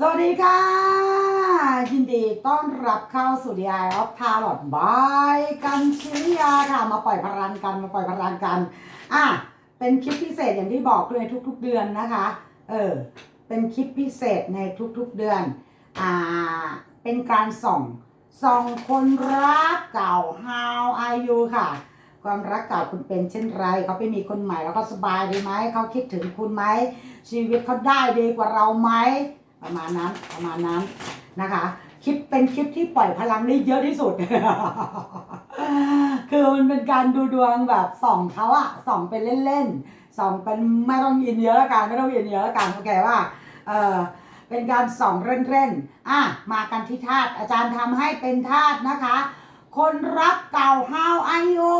สวัสดีค่ะ ยินดีต้อนรับเข้าสู่ The Eye of Tarot บายกันชิริยาค่ะ มาปล่อยพลังกันมาปล่อยพลังกัน อะ เป็นคลิปพิเศษอย่างที่บอกเลยทุก ๆ เดือนนะคะ เออ เป็นคลิปพิเศษในทุกๆเดือน อ่า เป็นการส่องส่องคนรักเก่า How are you ค่ะ ความรักเก่าคุณเป็นเช่นไร เขาไปมีคนใหม่แล้วเขาสบายดีไหม เขาคิดถึงคุณไหม ชีวิตเขาได้ดีกว่าเราไหม ประมาณนั้นประมาณนั้นนะคะคลิปเป็นคลิปที่ปล่อยพลังได้เยอะที่สุด คือมันเป็นการดูดวงแบบส่องเขาอะส่องเป็นเล่นๆส่องเป็นไม่ต้องยินเยอะละกันไม่ต้องยินเยอะละกันโอเคว่าเออเป็นการส่องเล่นๆอะมากันที่ธาตุอาจารย์ทำให้เป็นธาตุนะคะ คนรักเก่า How are you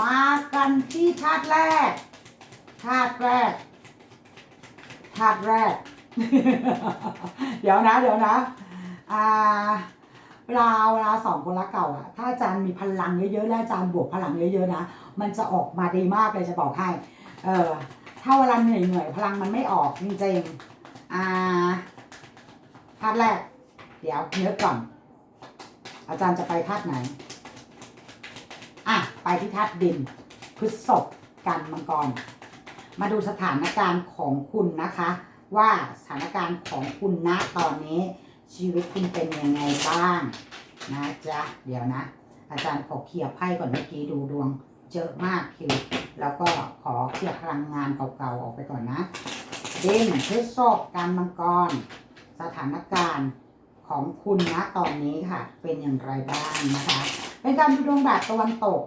มากันที่ธาตุแรกธาตุแรกธาตุแรก เดี๋ยวนะ เดี๋ยวนะอ่าเวลาเวลาสองคนรักเก่าอะถ้าอาจารย์มีพลังเยอะๆและอาจารย์บวกพลังเยอะๆนะ มันจะออกมาดีมากเลยจะบอกให้ เออ ถ้าเวลาเหนื่อยเหนื่อยๆพลังมันไม่ออกจริงๆอ่าธาตุแรก เดี๋ยวเนื้อก่อน อาจารย์จะไปธาตุไหน อะ ไปที่ธาตุดินพฤษภกันมังกร มาดูสถานการณ์ของคุณนะคะ ว่าสถานการณ์ของคุณณตอนนี้ ชีวิตคุณเป็นยังไงบ้างนะจ๊ะเดี๋ยวนะ อาจารย์ขอเคลียร์ไพ่ก่อนเมื่อกี้ดูดวงเจอะมากคิวแล้วก็ขอเคลียร์พลังงานเก่าๆออกไปก่อนนะเด้งพฤษภการมังกร สถานการณ์ของคุณณตอนนี้ค่ะ เป็นอย่างไรบ้างนะคะ เป็นการดูดวงแบบตะวันตก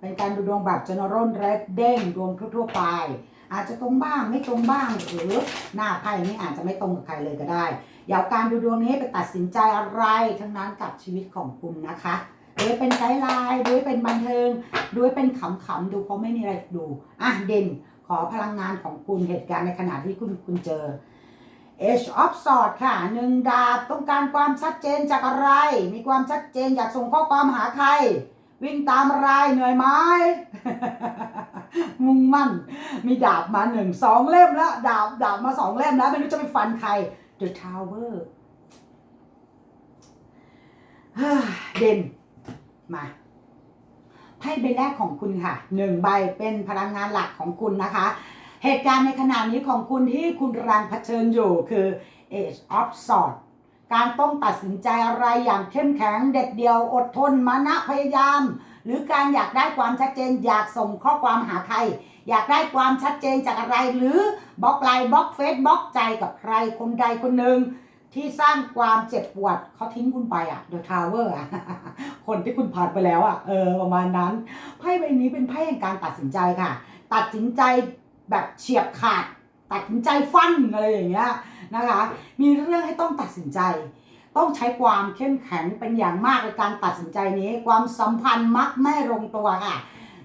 เป็นการดูดวงแบบ general red เด้งดวงทั่วๆไป อาจจะตรงบ้างไม่ตรงบ้างหรือหน้าไพ่นี้อาจจะไม่ตรงกับใครเลยก็ได้อย่าเอาการดูดวงนี้ไปตัดสินใจอะไรทั้งนั้นกับชีวิตของคุณนะคะด้วยเป็นไกด์ไลน์ด้วยเป็นบันเทิงด้วยเป็นขำๆดูเพราะไม่มีอะไรดูอะเด่นขอพลังงานของคุณเหตุการณ์ในขณะที่คุณคุณเจอ Age of Sword ค่ะหนึ่งดาบต้องการความชัดเจนจากอะไร มีความชัดเจนอยากส่งข้อความหาใคร วิ่งตามอะไรเหนื่อยไหมมุ่งมั่น มีดาบมาหนึ่งสองเล่มแล้ว ดาบดาบมาสองเล่มแล้ว ไม่รู้จะไปฟันใคร The Tower เฮ้ยเด่นมาไพ่ใบแรกของคุณค่ะหนึ่งใบเป็นพลังงานหลักของคุณนะคะ เหตุการณ์ในขณะนี้ของคุณที่คุณกำลังเผชิญอยู่คือ Age of Swords การต้องตัดสินใจอะไรอย่างเข้มแข็งเด็ดเดียวอดทนมานะพยายาม หรือการอยากได้ความชัดเจนอยากส่งข้อความหาใคร อยากได้ความชัดเจนจากอะไร หรือบล็อกไลน์บล็อกเฟซบล็อกใจกับใครคนใดคนหนึ่งที่สร้างความเจ็บปวดเขาทิ้งคุณไปอะ The Tower อะคนที่คุณผ่านไปแล้วอะเออประมาณนั้นไพ่ใบนี้เป็นไพ่แห่งการตัดสินใจค่ะ ตัดสินใจแบบเฉียบขาด ตัดสินใจฟันอะไรอย่างเงี้ยนะคะ มีเรื่องให้ต้องตัดสินใจ ต้องใช้ความเข้มแข็งเป็นอย่างมากในการตัดสินใจนี้ ความสัมพันธ์มักไม่ลงตัวค่ะ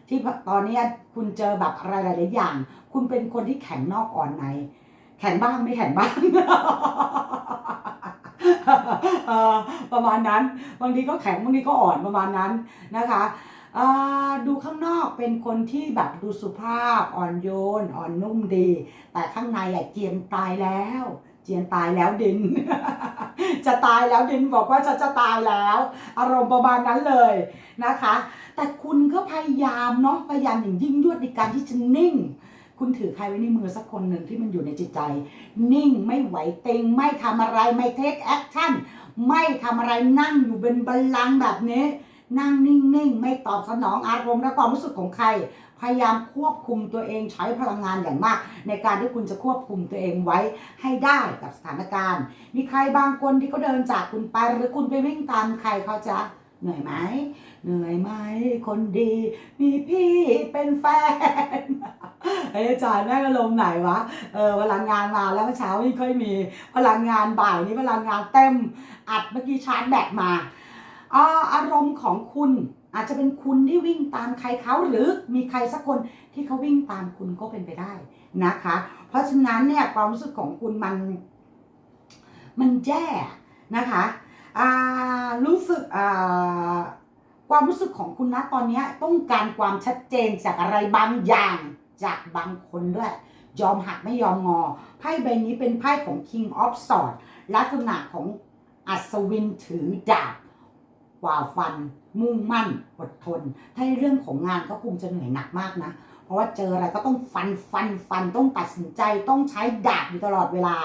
ที่ตอนนี้คุณเจอแบบอะไรหลายๆอย่าง คุณเป็นคนที่แข็งนอกอ่อนใน แข็งบ้างไม่แข็งบ้างประมาณนั้น บางทีก็แข็งบางทีก็อ่อนประมาณนั้นนะคะ ดูข้างนอกเป็นคนที่แบบดูสุภาพอ่อนโยน อ่อนนุ่มดี แต่ข้างในอะเจียนตายแล้ว เจียนตายแล้วดิน จะตายแล้วดินบอกว่าฉันจะตายแล้ว อารมณ์ประมาณนั้นเลยนะคะ แต่คุณก็พยายามเนาะพยายามอย่างยิ่งยวดในการที่จะนิ่งคุณถือใครไว้ในมือสักคนหนึ่งที่มันอยู่ในจิตใจ นิ่งไม่ไหวเต็งไม่ทำอะไรไม่เทคแอคชั่นไม่ทำอะไรนั่งอยู่เป็นบัลลังก์แบบนี้ นั่งนิ่งๆ ไม่ตอบสนองอารมณ์และความรู้สึกของใคร พยายามควบคุมตัวเองใช้พลังงานอย่างมาก ในการที่คุณจะควบคุมตัวเองไว้ให้ได้กับสถานการณ์ มีใครบางคนที่เขาเดินจากคุณไปหรือคุณไปวิ่งตามใครเขาจะเหนื่อยไหม เหนื่อยไหม คนดี มีพี่เป็นแฟนไอ้ยอาจารย์แม่งอารมณ์ไหนวะ เออพลังงานมาแล้วเมื่อเช้าไม่ค่อยมีพลังงานบ่ายนี้พลังงานเต็ม อัดเมื่อกี้ชาร์จแบตมา อารมณ์ของคุณอาจจะเป็นคุณที่วิ่งตามใครเขาหรือมีใครสักคนที่เขาวิ่งตามคุณก็เป็นไปได้นะคะ เพราะฉะนั้นเนี่ยความรู้สึกของคุณมัน มันแย่นะคะอารู้สึกความรู้สึกของคุณนะตอนนี้ต้องการความชัดเจนจากอะไรบางอย่างจากบางคนด้วย ยอมหักไม่ยอมงอไพ่ใบนี้เป็นไพ่ของ King of Swords ลักษณะของอัศวินถือดาบ กว่าฟัน มุ่งมั่นอดทน ถ้าในเรื่องของงานก็คงจะเหนื่อยหนักมากนะ เพราะว่าเจออะไรก็ต้องฟันฟันฟันต้องตัดสินใจต้องใช้ดาบอยู่ตลอดเวลา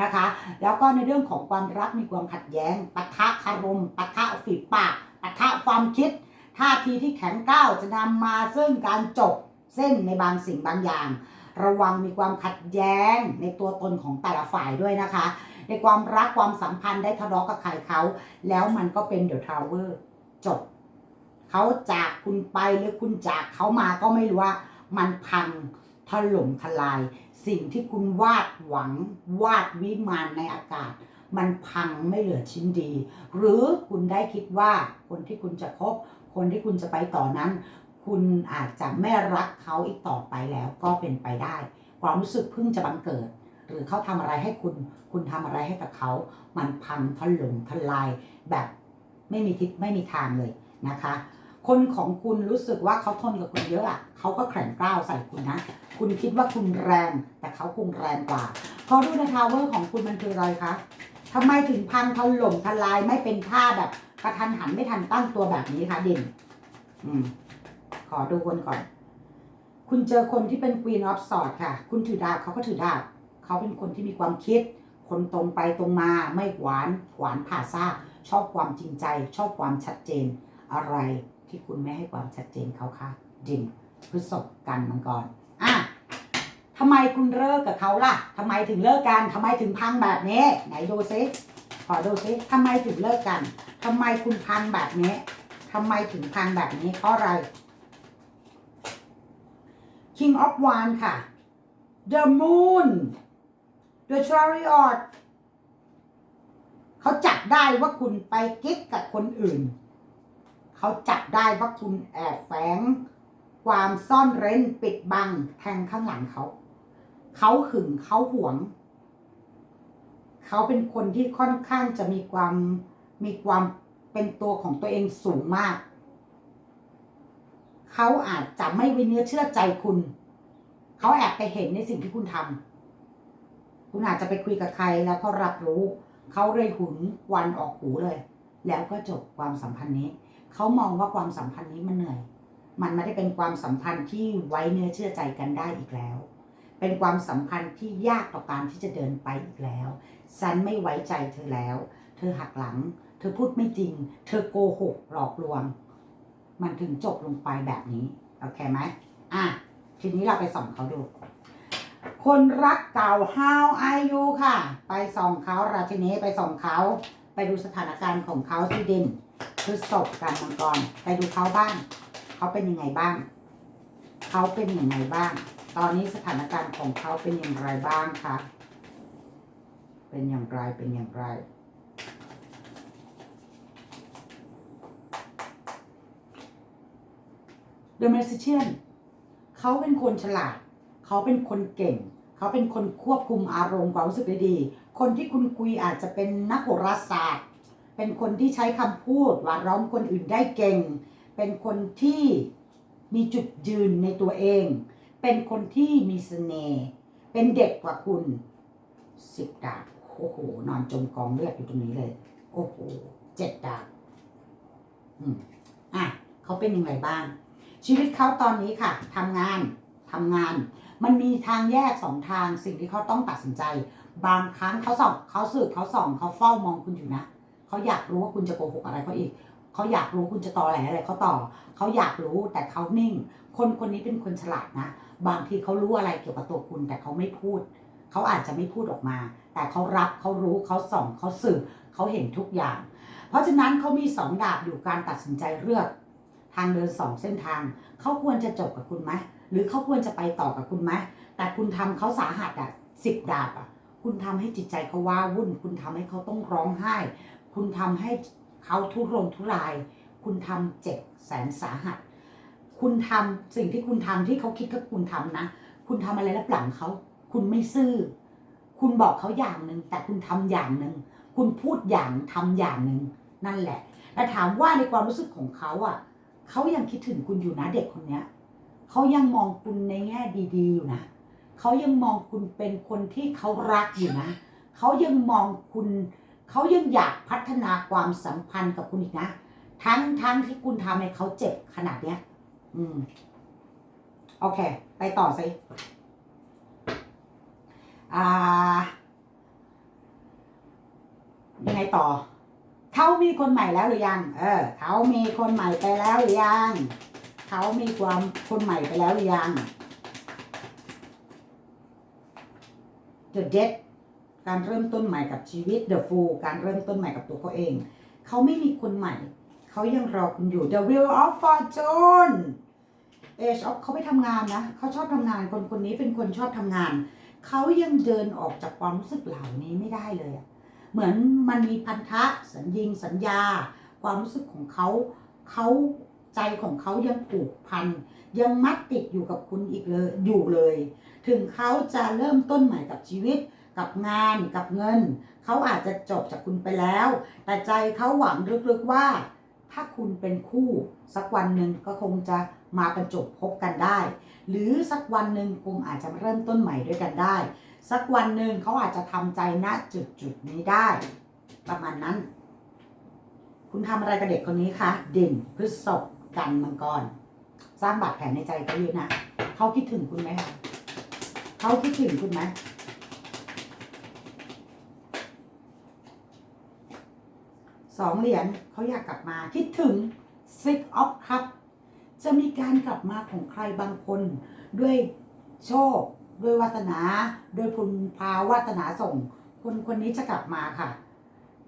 นะคะ แล้วก็ในเรื่องของความรักมีความขัดแย้งปะทะคารมปะทะฝีปากปะทะความคิดท่าทีที่แข็งก้าวจะนำมาซึ่งการจบเส้นในบางสิ่งบางอย่าง ระวังมีความขัดแย้งในตัวตนของแต่ละฝ่ายด้วยนะคะ ในความรักความสัมพันธ์ได้ทะเลาะกับใครเขาแล้วมันก็เป็นเดอะทาวเวอร์จบเขาจากคุณไปหรือคุณจากเขามาก็ไม่รู้ว่า มันพังถล่มทลาย สิ่งที่คุณวาดหวัง วาดวิมานในอากาศ มันพังไม่เหลือชิ้นดี หรือคุณได้คิดว่าคนที่คุณจะคบ คนที่คุณจะไปต่อนั้น คุณอาจจะไม่รักเขาอีกต่อไปแล้วก็เป็นไปได้ ความรู้สึกเพิ่งจะบังเกิด หรือเขาทำอะไรให้คุณ คุณทำอะไรให้กับเขา มันพังถล่มทลาย แบบไม่มีทิศไม่มีทางเลยนะคะ คนของคุณรู้สึกว่าเขาทนกับคุณเยอะอะเขาก็แข็งกร้าวใส่คุณนะ คุณคิดว่าคุณแรง แต่เขาคงแรงกว่า พอดูในทาวเวอร์ของคุณมันคืออะไรคะทำไมถึงพังถล่มทลายไม่เป็นท่าแบบกระทันหันไม่ทันตั้งตัวแบบนี้คะเด่นอืม ขอดูคนก่อน คุณเจอคนที่เป็น Queen of Swords ค่ะ คุณถือดาบเขาก็ถือดาบ เขาเป็นคนที่มีความคิด คนตรงไปตรงมาไม่หวานหวานผ่าซากชอบความจริงใจ ชอบความชัดเจน อะไรที่คุณไม่ให้ความชัดเจนเขาคะดินพฤษภกันมังกรอะทำไมคุณเลิกกับเขาล่ะทำไมถึงเลิกกันทำไมถึงพังแบบนี้ ไหนดูซิขอดูซิทำไมถึงเลิกกันทำไมคุณพังแบบนี้ทำไมถึงพังแบบนี้เพราะอะไร King of Wands ค่ะ The Moon The Chariot เขาจับได้ว่าคุณไปกิ๊กกับคนอื่น เขาจับได้ว่าคุณแอบแฝง ความซ่อนเร้นปิดบังแทงข้างหลังเขา เขาหึงเขาหวง เขาเป็นคนที่ค่อนข้างจะมีความมีความเป็นตัวของตัวเองสูงมาก เขาอาจจะไม่ไว้เนื้อเชื่อใจคุณ เขาแอบไปเห็นในสิ่งที่คุณทำ คุณอาจจะไปคุยกับใครแล้วเขารับรู้ เขาเลยหุนวันออกหูเลย แล้วก็จบความสัมพันธ์นี้ เขามองว่าความสัมพันธ์นี้มันเหนื่อย มันไม่ได้เป็นความสัมพันธ์ที่ไว้เนื้อเชื่อใจกันได้อีกแล้ว เป็นความสัมพันธ์ที่ยากต่อการที่จะเดินไปอีกแล้ว ฉันไม่ไว้ใจเธอแล้ว เธอหักหลัง เธอพูดไม่จริง เธอโกหกหลอกลวง มันถึงจบลงไปแบบนี้ โอเคไหมอะทีนี้เราไปส่องเขาดู คนรักเก่า How are you ค่ะ ไปส่องเขาราชินีไปส่องเขา ไปดูสถานการณ์ของเขาสิดินคือศพการมังกร ไปดูเขาบ้าง เขาเป็นยังไงบ้าง เขาเป็นยังไงบ้าง ตอนนี้สถานการณ์ของเขาเป็นอย่างไรบ้างคะ เป็นอย่างไร เป็นอย่างไร The Magician เขาเป็นคนฉลาด เขาเป็นคนเก่ง เขาเป็นคนควบคุมอารมณ์ความรู้สึกได้ดี คนที่คุณคุยอาจจะเป็นนักโหราศาสตร์ เป็นคนที่ใช้คำพูดหว่าร้อมคนอื่นได้เก่ง เป็นคนที่มีจุดยืนในตัวเอง เป็นคนที่มีเสน่ห์ เป็นเด็กกว่าคุณสิบดาบโอ้โห นอนจมกองเลือดอยู่ตรงนี้เลย โอ้โหเจ็ดดาบอืมอะเขาเป็นยังไงบ้าง ชีวิตเขาตอนนี้ค่ะทำงานทำงาน มันมีทางแยกสองทางสิ่งที่เขาต้องตัดสินใจ บางครั้งเขาส่องเขาสืบเขาส่องเขาเฝ้ามองคุณอยู่นะเขาอยากรู้ว่าคุณจะโกหกอะไรเขาอีกเขาอยากรู้คุณจะต่อแหลอะไรเขาต่อเขาอยากรู้แต่เขานิ่ง คนคนนี้เป็นคนฉลาดนะ บางทีเขารู้อะไรเกี่ยวกับตัวคุณ แต่เขาไม่พูดเขาอาจจะไม่พูดออกมา แต่เขารับเขารู้เขาส่องเขาสืบเขาเห็นทุกอย่าง เพราะฉะนั้นเขามีสองดาบอยู่การตัดสินใจเลือก ทางเดินสองเส้นทางเขาควรจะจบกับคุณไหม หรือเขาควรจะไปต่อกับคุณไหมแต่คุณทำเขาสาหัสอะสิบดาบอะ คุณทำให้จิตใจเขาว้าวุ่น คุณทำให้เขาต้องร้องไห้ คุณทำให้เขาทุรนทุราย คุณทำเจ็บแสนสาหัส คุณทำสิ่งที่คุณทำที่เขาคิดว่าคุณทำนะ คุณทำอะไรรับหลังเขา คุณไม่ซื่อ คุณบอกเขาอย่างหนึ่งแต่คุณทำอย่างหนึ่ง คุณพูดอย่างทำอย่างหนึ่งนั่นแหละ และถามว่าในความรู้สึกของเขาอะเขายังคิดถึงคุณอยู่นะเด็กคนเนี้ย เขายังมองคุณในแง่ดีๆอยู่นะเขายังมองคุณเป็นคนที่เขารักอยู่นะเเขายังมองคุณเขายังอยากพัฒนาความสัมพันธ์กับคุณอีกนะ ทั้งทั้งที่คุณทำให้เขาเจ็บขนาดเนี้ย อืม โอเค ไปต่อสิอ่ายังไงต่อ เขามีคนใหม่แล้วหรือยัง เออ เขามีคนใหม่ไปแล้วหรือยัง เขามีความคนใหม่ไปแล้วหรือยัง The Dead การเริ่มต้นใหม่กับชีวิต The Fool การเริ่มต้นใหม่กับตัวเขาเอง เขาไม่มีคนใหม่ เขายังรอคุณอยู่ The Wheel of Fortune Age of เขาไม่ทำงานนะ เขาชอบทำงาน คนคนนี้เป็นคนชอบทำงาน เขายังเดินออกจากความรู้สึกเหล่านี้ไม่ได้เลย เหมือนมันมีพันธะ สัญญิงสัญญา ความรู้สึกของเขา เขา ใจของเขายังผูกพัน ยังมัดติดอยู่กับคุณอีกเลยอยู่เลย ถึงเขาจะเริ่มต้นใหม่กับชีวิต กับงานกับเงิน เขาอาจจะจบจากคุณไปแล้ว แต่ใจเขาหวังลึกๆว่า ถ้าคุณเป็นคู่สักวันหนึ่งก็คงจะมาบรรจบพบกันได้ หรือสักวันหนึ่งคงอาจจะเริ่มต้นใหม่ด้วยกันได้ สักวันหนึ่งเขาอาจจะทำใจณจุดจุดนี้ได้ ประมาณนั้น คุณทำอะไรกับเด็กคนนี้คะเด่นพฤษภ กันมังกรสร้างบาดแผลในใจเขาอยู่นะเขาคิดถึงคุณไหมคะเขาคิดถึงคุณไหมสองเหรียญเขาอยากกลับมาคิดถึง Six of Cup จะมีการกลับมาของใครบางคน ด้วยโชค ด้วยวาสนาโดยคุณพาวาสนาส่ง คนคนนี้จะกลับมาค่ะ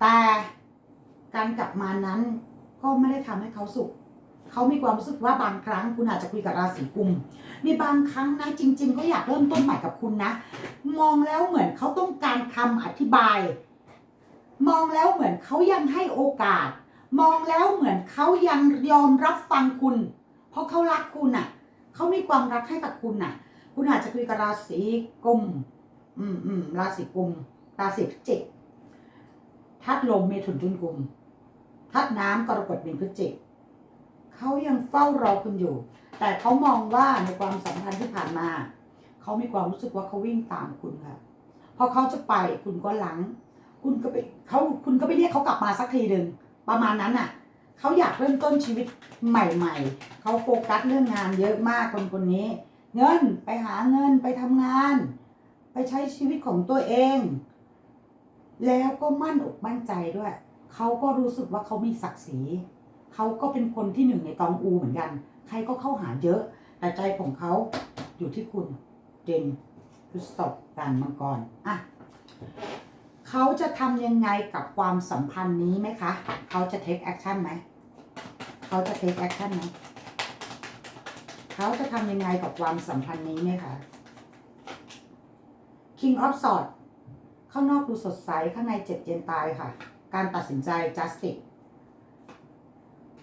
แต่การกลับมานั้นก็ไม่ได้ทำให้เขาสุข เขามีความรู้สึกว่าบางครั้งคุณอาจจะคุยกับราศีกุม มีบางครั้งนะจริง ๆ ก็อยากเริ่มต้นใหม่กับคุณนะ มองแล้วเหมือนเขาต้องการคำอธิบาย มองแล้วเหมือนเขายังให้โอกาส มองแล้วเหมือนเขายังยอมรับฟังคุณ เพราะเขารักคุณน่ะเขามีความรักให้กับคุณน่ะ คุณอาจจะคุยกับราศีกุม อืมอืมราศีกุม ราศีพิจิกทัดลมเมถุนตุลกุมทัดน้ำกรกฎมีนพฤศจิก เขายังเฝ้ารอคุณอยู่ แต่เขามองว่าในความสัมพันธ์ที่ผ่านมา เขามีความรู้สึกว่าเขาวิ่งตามคุณค่ะพอเขาจะไปคุณก็หลัง คุณก็ไปเขาคุณก็ไปเรียกเขากลับมาสักทีหนึ่งประมาณนั้นน่ะเขาอยากเริ่มต้นชีวิตใหม่ ๆ เขาโฟกัสเรื่องงานเยอะมากคนคนนี้ เงินไปหาเงินไปทำงาน ไปใช้ชีวิตของตัวเอง แล้วก็มั่นอกมั่นใจด้วย เขาก็รู้สึกว่าเขามีศักดิ์ศรี เขาก็เป็นคนที่หนึ่งในตองอูเหมือนกัน ใครก็เข้าหาเยอะ แต่ใจของเขาอยู่ที่คุณเจนพฤษภกันมังกรอะเขาจะทำยังไงกับความสัมพันธ์นี้ไหมคะ เขาจะ take action ไหม เขาจะ take action ไหม เขาจะทำยังไงกับความสัมพันธ์นี้ไหมคะ King of Swords ข้างนอกดูสดใส ข้างในเจ็บเย็นตายค่ะ การตัดสินใจ justice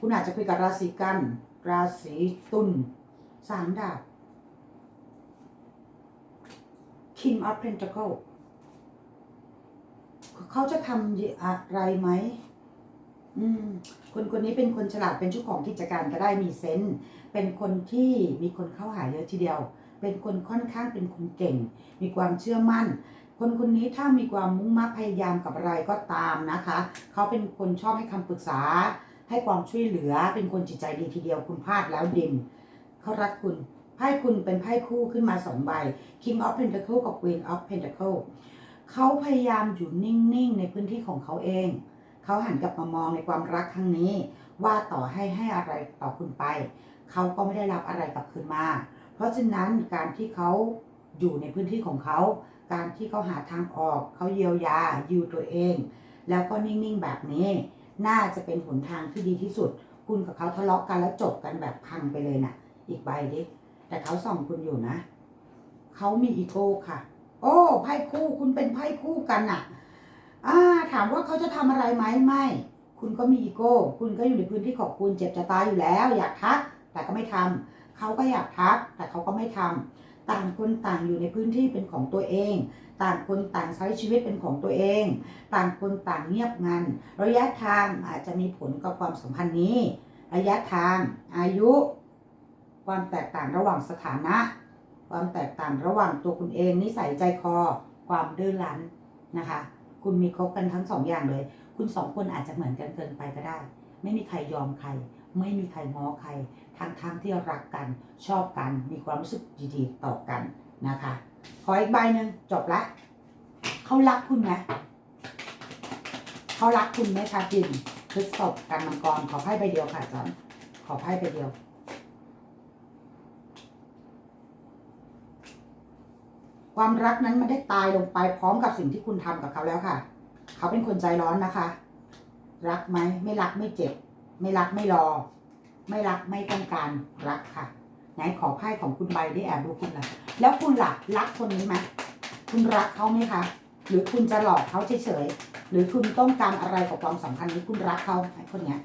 คุณอาจจะคุยกับราศีกัน ราศีตุลสามดาบ King of Pentacle เขาจะทำอะไรไหมอืมคนคนนี้เป็นคนฉลาดเป็นเจ้าของกิจการก็ได้มีเซนส์เป็นคนที่มีคนเข้าหาเยอะทีเดียว เป็นคนค่อนข้างเป็นคนเก่ง มีความเชื่อมั่น คนคนนี้ถ้ามีความมุ่งมั่นพยายามกับอะไรก็ตามนะคะ เขาเป็นคนชอบให้คำปรึกษา ให้ความช่วยเหลือเป็นคนจิตใจดีทีเดียวคุณพลาดแล้วดินเขารักคุณไพ่คุณเป็นไพ่คู่ขึ้นมาสองใบ King of Pentacle กับ Queen of Pentacle เขาพยายามอยู่นิ่งๆ ในพื้นที่ของเขาเอง เขาหันกลับมามองในความรักครั้งนี้ ว่าต่อให้ให้อะไรต่อคุณไป เขาก็ไม่ได้รับอะไรกลับคืนมา เพราะฉะนั้นการที่เขาอยู่ในพื้นที่ของเขา การที่เขาหาทางออก เขาเยียวยาอยู่ตัวเอง แล้วก็นิ่งๆแบบนี้ น่าจะเป็นหนทางที่ดีที่สุด คุณกับเขาทะเลาะกันแล้วจบกันแบบพังไปเลยนะ่ะ อีกใบดิแต่เขาส่องคุณอยู่นะ เขามีอีโก้ค่ะ โอ้ไพ่คู่คุณเป็นไพ่คู่กันน่ะอ่าถามว่าเขาจะทำอะไรไหมไม่ คุณก็มีอีโก้ คุณก็อยู่ในพื้นที่ของคุณเจ็บจะตายอยู่แล้ว อยากทัก แต่ก็ไม่ทำเขาก็อยากทัก แต่เขาก็ไม่ทำต่างคนต่างอยู่ในพื้นที่เป็นของตัวเอง ต่างคนต่างใช้ชีวิตเป็นของตัวเอง ต่างคนต่างเงียบงัน ระยะทางอาจจะมีผลกับความสัมพันธ์นี้ ระยะทาง อายุ ความแตกต่างระหว่างสถานะ ความแตกต่างระหว่างตัวคุณเองนิสัยใจคอ ความดื้อรั้นนะคะ คุณมีครบกันทั้งสองอย่างเลย คุณสองคนอาจจะเหมือนกันเกินไปก็ได้ ไม่มีใครยอมใคร ไม่มีใครง้อใครทั้งทั้งที่รักกันชอบกันมีความรู้สึกดีๆต่อกันนะคะ ขออีกใบหนึ่งจบละเขารักคุณไหมเขารักคุณไหมคะพิมพ์พฤษภกันมังกรขอไพ่ใบเดียวค่ะจารย์ขอไพ่ใบเดียว ความรักนั้นมันได้ตายลงไปพร้อมกับสิ่งที่คุณทำกับเขาแล้วค่ะ เขาเป็นคนใจร้อนนะคะ รักไหมไม่รักไม่เจ็บ ไม่รักไม่รอ ไม่รักไม่ต้องการรักค่ะ ไหนขอไพ่ของคุณใบได้แอบดูคุณล่ะ แล้วคุณล่ะรักคนนี้ไหมคุณรักเขาไหมคะ หรือคุณจะหลอกเขาเฉยๆ หรือคุณต้องการอะไรกับความสัมพันธ์นี้คุณรักเขาไอ้คนเนี้ย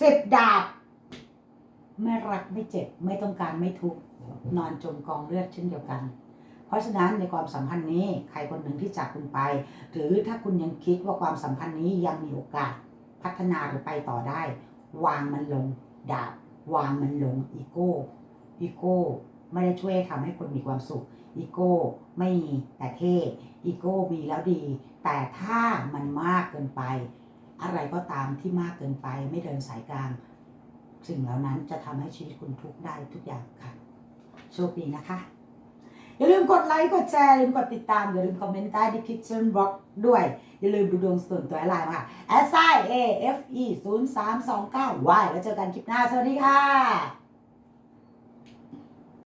สิบดาบไม่รักไม่เจ็บไม่ต้องการไม่ทุกข์นอนจมกองเลือดเช่นเดียวกัน เพราะฉะนั้นในความสัมพันธ์นี้ใครคนหนึ่งที่จากคุณไป หรือถ้าคุณยังคิดว่าความสัมพันธ์นี้ยังมีโอกาสพัฒนาหรือไปต่อได้ วางมันลงดาบ วางมันลงอีโก้อีโก้ไม่ได้ช่วยทำให้คนมีความสุขอีโก้ไม่มีแต่เท่อีโก้มีแล้วดี แต่ถ้ามันมากเกินไป อะไรก็ตามที่มากเกินไปไม่เดินสายกลาง สิ่งเหล่านั้นจะทำให้ชีวิตคุณทุกข์ได้ทุกอย่างค่ะ โชคดีนะคะ อย่าลืมกดไลค์กดแชร์อย่าลืมกดติดตาม อย่าลืมคอมเมนต์ใต้ดีคิทเช่นบล็อกด้วย อย่าลืมดูดวงส่วนตัวไลน์มาค่ะ s i a f e 0 3 2 9 y แล้วเจอกันคลิปหน้า สวัสดีค่ะ